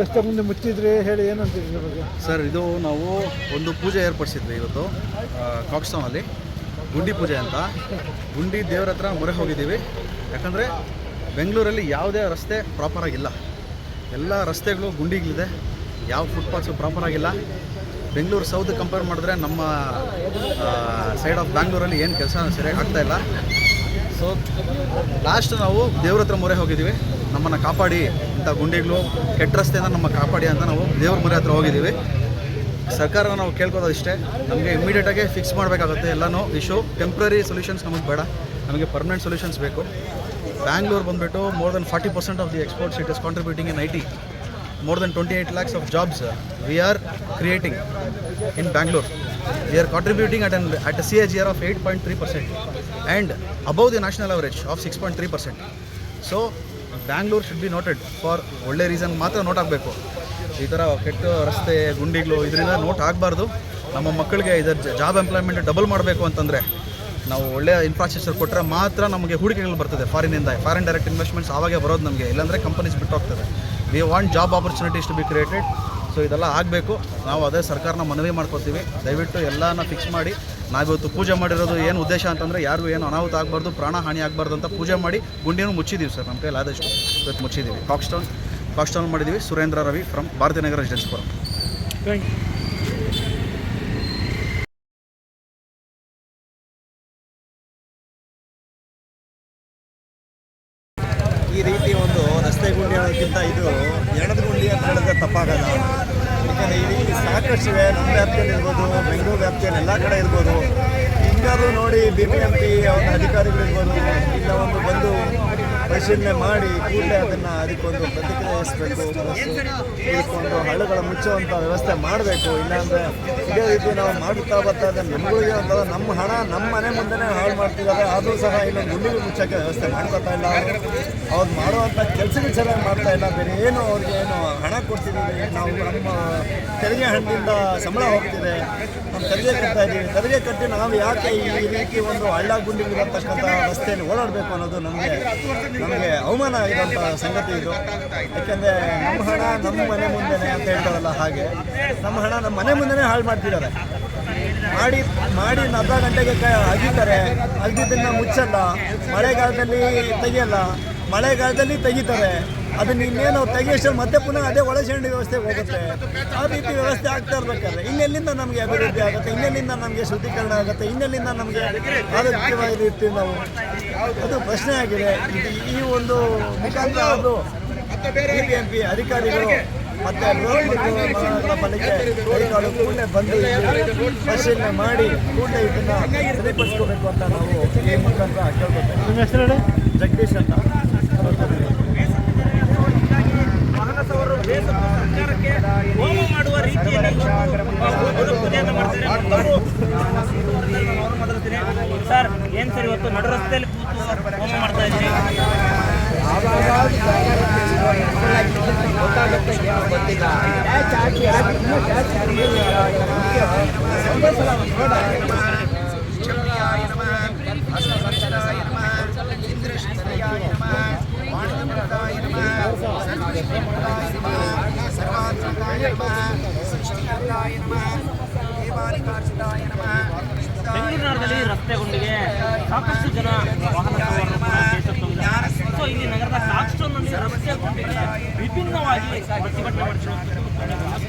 ರಸ್ತೆ ಮುಂದೆ ಮುಚ್ಚಿದ್ರೆ ಹೇಳಿ ಏನು ಬಗ್ಗೆ? ಸರ್, ಇದು ನಾವು ಒಂದು ಪೂಜೆ ಏರ್ಪಡಿಸಿದ್ವಿ ಇವತ್ತು ಕಾಕ್ಸ್ಟೌನಲ್ಲಿ, ಗುಂಡಿ ಪೂಜೆ ಅಂತ. ಗುಂಡಿ ದೇವ್ರ ಹತ್ರ ಮೊರೆ ಹೋಗಿದ್ದೀವಿ. ಯಾಕಂದರೆ ಬೆಂಗಳೂರಲ್ಲಿ ಯಾವುದೇ ರಸ್ತೆ ಪ್ರಾಪರಾಗಿಲ್ಲ ಎಲ್ಲ ರಸ್ತೆಗಳು ಗುಂಡಿಗಳಿದೆ. ಯಾವ ಫುಟ್ಪಾತ್ಸು ಪ್ರಾಪರಾಗಿಲ್ಲ ಬೆಂಗಳೂರು ಸೌತ್ ಕಂಪೇರ್ ಮಾಡಿದ್ರೆ ನಮ್ಮ ಸೈಡ್ ಆಫ್ ಬ್ಯಾಂಗ್ಳೂರಲ್ಲಿ ಏನು ಕೆಲಸ ಸರಿಯಾಗಿ ಆಗ್ತಾಯಿಲ್ಲ ಸೊ ಲಾಸ್ಟ್ ನಾವು ದೇವ್ರ ಹತ್ರ ಮೊರೆ ಹೋಗಿದ್ದೀವಿ. ನಮ್ಮನ್ನು ಕಾಪಾಡಿ ಇಂಥ ಗುಂಡಿಗಳು ಕೆಟ್ಟ ರಸ್ತೆಯಿಂದ ನಮ್ಮ ಕಾಪಾಡಿ ಅಂತ ನಾವು ದೇವ್ರ ಮೊರೆ ಹತ್ರ ಹೋಗಿದ್ದೀವಿ. ಸರ್ಕಾರ ನಾವು ಕೇಳ್ಕೊಳೋದು ಇಷ್ಟೇ. ನಮಗೆ ಇಮಿಡಿಯೇಟಾಗಿ ಫಿಕ್ಸ್ ಮಾಡಬೇಕಾಗುತ್ತೆ ಎಲ್ಲನೂ ಇಶ್ಯೂ ಟೆಂಪ್ರರಿ ಸೊಲ್ಯೂಷನ್ಸ್ ನಮಗೆ ಬೇಡ. ನಮಗೆ ಪರ್ಮನೆಂಟ್ ಸೊಲ್ಯೂಷನ್ಸ್ ಬೇಕು. ಬ್ಯಾಂಗ್ಳೂರು ಬಂದುಬಿಟ್ಟು more than forty percent of the exports it is contributing in I T more than 28 lakhs of jobs uh, we are creating in Bangalore. We are contributing at, an, at a CAGR of 8.3% and above the national average of 6.3%. So, Bangalore should be noted for ಒಳ್ಳೆ reason ಮಾತ್ರ note ಆಗಬೇಕು. ಈ ಥರ ಕೆಟ್ಟ ರಸ್ತೆ ಗುಂಡಿಗಳು ಇದರಿಂದ note ಆಗಬಾರ್ದು. ನಮ್ಮ ಮಕ್ಕಳಿಗೆ ಇದರ ಜಾಬ್ ಎಂಪ್ಲಾಯ್ಮೆಂಟ್ ಡಬಲ್ ಮಾಡಬೇಕು ಅಂತಂದರೆ ನಾವು ಒಳ್ಳೆಯ ಇನ್ಫ್ರಾಸ್ಟ್ರಕ್ಚರ್ ಕೊಟ್ಟರೆ ಮಾತ್ರ ನಮಗೆ ಹೂಡಿಕೆಗಳು ಬರ್ತದೆ ಫಾರಿನಿಂದ ಫಾರಿನ್ ಡೈರೆಕ್ಟ್ ಇನ್ವೆಸ್ಟ್ಮೆಂಟ್ಸ್ ಆವಾಗೇ ಬರೋದು ನಮಗೆ. ಇಲ್ಲಾಂದರೆ ಕಂಪನೀಸ್ ಬಿಟ್ಟು ಹೋಗ್ತದೆ we want job opportunities to be created so ಇದೆಲ್ಲ ಆಗಬೇಕು. ನಾವು ಅದೇ ಸರ್ಕಾರನ ಮನವಿ ಮಾಡ್ಕೋತೀವಿ. ದಯವಿಟ್ಟು ಎಲ್ಲನ ಫಿಕ್ಸ್ ಮಾಡಿ. ನಾವಿವತ್ತು ಪೂಜೆ ಮಾಡಿರೋದು ಏನು ಉದ್ದೇಶ ಅಂತಂದರೆ ಯಾರಿಗೂ ಏನು ಅನಾಹುತ ಆಗಬಾರ್ದು ಪ್ರಾಣ ಹಾನಿ ಆಗಬಾರ್ದು ಅಂತ ಪೂಜೆ ಮಾಡಿ ಗುಂಡಿನೂ ಮುಚ್ಚಿದ್ದೀವಿ ಸರ್ ನಮ್ಮ ಕೈಲಿ ಆದಷ್ಟು. ಇವತ್ತು ಮುಚ್ಚಿದ್ದೀವಿ. ಕಾಕ್ಸ್ಟೌನ್ ಕಾಕ್ಸ್ಟೌನ್ ಮಾಡಿದ್ದೀವಿ. Surendra Ravi from Bharatiya Nagar residence forum thank you ಈ ರೀತಿ ಒಂದು ರಸ್ತೆ ಗುಂಡಿ ಹೇಳೋಕ್ಕಿಂತ ಇದು ಎಣದ ಗುಂಡಿ ಅಂತ ಹೇಳಿದ್ರೆ ತಪ್ಪಾಗಲ್ಲ. ಯಾಕಂದರೆ ಇಲ್ಲಿ ರೀತಿ ಸಾಕಷ್ಟು ಇವೆ ನಮ್ಮ ವ್ಯಾಪ್ತಿಯಲ್ಲಿ ಇರ್ಬೋದು, ಬೆಂಗಳೂರು ವ್ಯಾಪ್ತಿಯಲ್ಲಿ ಎಲ್ಲ ಕಡೆ ಇರ್ಬೋದು. ಹಿಂಗಾದ್ರೂ ನೋಡಿ ಬಿ ಬಿ ಎಂ ಪಿ ಅವ್ರ ಅಧಿಕಾರಿಗಳಿರ್ಬೋದು ಪರಿಶೀಲನೆ ಮಾಡಿ ಕೂಡಲೇ ಅದನ್ನು ಅದಕ್ಕೊಂದು ಪ್ರತಿಕ್ರಿಯಿಸಬೇಕು ಒಂದು ಹಳ್ಳಗಳ ಮುಚ್ಚುವಂಥ ವ್ಯವಸ್ಥೆ ಮಾಡಬೇಕು. ಇಲ್ಲಾಂದರೆ ಇದೇ ರೀತಿ ನಾವು ಮಾಡುತ್ತಾ ಬರ್ತಾ ಇದ್ದರೆ ನಮ್ಗಳಿಗೆ ನಮ್ಮ ಹಣ ನಮ್ಮ ಮನೆ ಮುಂದೆನೇ ಹಾಳು ಮಾಡ್ತಿದ್ದಾರೆ. ಆದರೂ ಸಹ ಇನ್ನೊಂದು ಗುಂಡಿಗೆ ಮುಚ್ಚೋಕ್ಕೆ ವ್ಯವಸ್ಥೆ ಮಾಡ್ಕೊತಾ ಇಲ್ಲ ಅವರು. ಮಾಡುವಂಥ ಕೆಲಸಗಳು ಚೆನ್ನಾಗಿ ಮಾಡ್ತಾ ಇಲ್ಲ. ಬೇರೆ ಏನು ಅವ್ರಿಗೆ ಏನು ಹಣ ಕೊಡ್ತಿದ್ದೀವಿ. ನಾವು ನಮ್ಮ ತೆರಿಗೆ ಹಣದಿಂದ ಸಂಬಳ ಹೋಗ್ತಿದೆ. ನಮ್ಮ ತೆರಿಗೆ ಕಟ್ತಾ ಇದ್ದೀವಿ. ತೆರಿಗೆ ಕಟ್ಟಿ ನಾವು ಯಾಕೆ ಈ ರೀತಿ ಒಂದು ಹಳ್ಳ ಗುಂಡಿಗಿರತಕ್ಕಂಥ ರಸ್ತೆಯಲ್ಲಿ ಓಡಾಡಬೇಕು ಅನ್ನೋದು ನಮಗೆ ನಮಗೆ ಅವಮಾನ ಆಗಿರೋಂಥ ಸಂಗತಿ ಇದು. ಯಾಕೆಂದರೆ ನಮ್ಮ ಹಣ ನಮ್ಮ ಮನೆ ಮುಂದೆನೇ ಅಂತ ಹೇಳ್ತಾರಲ್ಲ ಹಾಗೆ. ನಮ್ಮ ಹಣ ನಮ್ಮ ಮನೆ ಮುಂದೆನೇ ಹಾಳು ಮಾಡ್ತಿದ್ದಾರೆ. ಮಾಡಿ ಮಾಡಿ ಅರ್ಧ ಗಂಟೆಗೆ ಅಗಿತಾರೆ ಅಗಿದ್ದನ್ನು ಮುಚ್ಚಲ್ಲ, ಮಳೆಗಾಲದಲ್ಲಿ ತೆಗಿಯಲ್ಲ ಮಳೆಗಾಲದಲ್ಲಿ ತೆಗಿತಾರೆ. ಅದನ್ನ ಇನ್ನೇನು ತೆಗಿಯೋಷ್ಟರಲ್ಲಿ ಮತ್ತೆ ಪುನಃ ಅದೇ ಒಳಚರಂಡಿ ವ್ಯವಸ್ಥೆ ಹೋಗುತ್ತೆ. ಆ ರೀತಿ ವ್ಯವಸ್ಥೆ ಆಗ್ತಾ ಇರ್ಬೇಕಾದ್ರೆ ಇನ್ನೆಲ್ಲಿಂದ ನಮಗೆ ಅಭಿವೃದ್ಧಿ ಆಗುತ್ತೆ ಇನ್ನೆಲ್ಲಿಂದ ನಮಗೆ ಶುದ್ಧೀಕರಣ ಆಗುತ್ತೆ ಇನ್ನೆಲ್ಲಿಂದ ನಮಗೆ ಆರೋಗ್ಯವಾಗಿ ಇರ್ತೀವಿ ನಾವು ಅದು ಪ್ರಶ್ನೆ ಆಗಿದೆ. ಈ ಒಂದು ಮುಖಾಂತರ ಅದು ಪಿ ಅಧಿಕಾರಿಗಳು ಮತ್ತೆ ಪಾಲಿಕೆ ಕೂಡಲೇ ಬಂದು ಪರಿಶೀಲನೆ ಮಾಡಿ ಕೂಡಲೇ ಇದನ್ನ ಸರಿಪಡಿಸ್ಕೋಬೇಕು ಅಂತ ನಾವು ಈ ಮುಖಾಂತರ ಕೇಳ್ಕೊತೇವೆ. ಜಗದೀಶ್ ಅಂತ. ವಾಹನ ಸವಾರರು ಬೇಸತ್ತು ಸರ್ಕಾರಕ್ಕೆ ಹೋಮ ಮಾಡುವ ರೀತಿಯಲ್ಲಿ ಇವತ್ತು ಪೂಜೆಯನ್ನು ಮಾಡ್ತಾರೆ ಮತ್ತೊಬ್ಬರು ಅವ್ರು ಮಾತಾಡ್ತೀನಿ. ಸರ್ ಏನ್ ಸರ್ ಇವತ್ತು ನಡು ರಸ್ತೆಯಲ್ಲಿ ಕೂತು ಹೋಮ ಮಾಡ್ತಾ ಇದ್ದೀರಿ ಬೆಂಗಳೂರು ನಗರದಲ್ಲಿ ರಸ್ತೆ ಗುಂಡಿಗೆ ಸಾಕಷ್ಟು ಜನ ವಾಹನ ಸವಾರರು ಕೂಡ ಬೇಸತ್ತೋಗಿದ್ದಾರೆ. ಸೊ ಇಲ್ಲಿ ನಗರದ ಕಾಕ್ಸ್ಟೋನ್ನಲ್ಲಿ ರಸ್ತೆ ಗುಂಡಿಗೆ ವಿಭಿನ್ನವಾಗಿ ಪ್ರತಿಭಟನೆ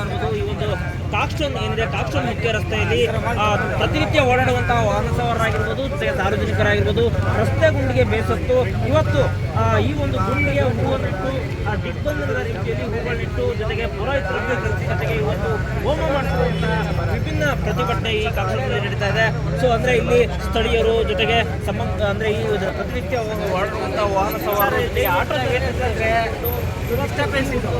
ಇರ್ಬೋದು ಈ ಒಂದು ಕಾಕ್ಷನ್ ಏನಿದೆ, ಟಾಕ್ಸ್ಟೋನ್ ಮುಖ್ಯ ರಸ್ತೆಯಲ್ಲಿ ಪ್ರತಿನಿತ್ಯ ಓಡಾಡುವಂತಹ ವಾಹನ ಸವಾರರಾಗಿರ್ಬೋದು, ಜೊತೆಗೆ ಸಾರ್ವಜನಿಕರಾಗಿರ್ಬೋದು, ರಸ್ತೆ ಗುಂಡಿಗೆ ಬೇಸತ್ತು. ಇವತ್ತು ಈ ಒಂದು ಗುಂಡಿಗೆ ಹೂವನ್ನಿಟ್ಟು ದಿಗ್ಬಂಧನದ ರೀತಿಯಲ್ಲಿ ಹೂಗಳನ್ನಿಟ್ಟು ಜೊತೆಗೆ ಕರೆಸಿ, ಜೊತೆಗೆ ಇವತ್ತು ಹೋಮ ಮಾಡಿಸುವಂತಹ ವಿಭಿನ್ನ ಪ್ರತಿಭಟನೆ ಈ ಕಾರ್ಯಕ್ರಮದಲ್ಲಿ ನಡೀತಾ ಇದೆ. ಸೊ ಅಂದ್ರೆ ಇಲ್ಲಿ ಸ್ಥಳೀಯರು ಜೊತೆಗೆ ಸಂಬಂಧ, ಅಂದ್ರೆ ಈ ಪ್ರತಿನಿತ್ಯ ಓಡಾಡುವಂತಹ ವಾಹನ ಜೊತೆಗೆ ಆಟೋ ಏನಿರ್ತಂದ್ರೆ ಡಿಸ್ಟರ್ಬೆನ್ಸ್ ಇದು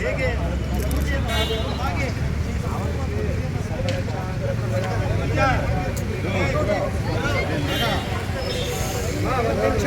ಹೇಗೆ ಪೂಜೆ ಮಾಡುವ ಹಾಗೆ ಹಾಂ ಒಂದು ನಿಮಿಷ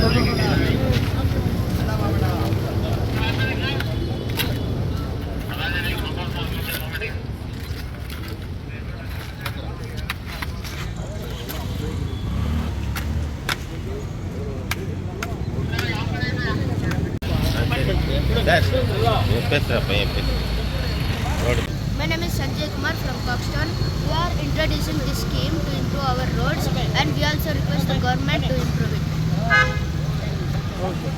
My name is Sanjay Kumar from Coxton. We are introducing this scheme to improve our roads and we also request the government to improve it. Okay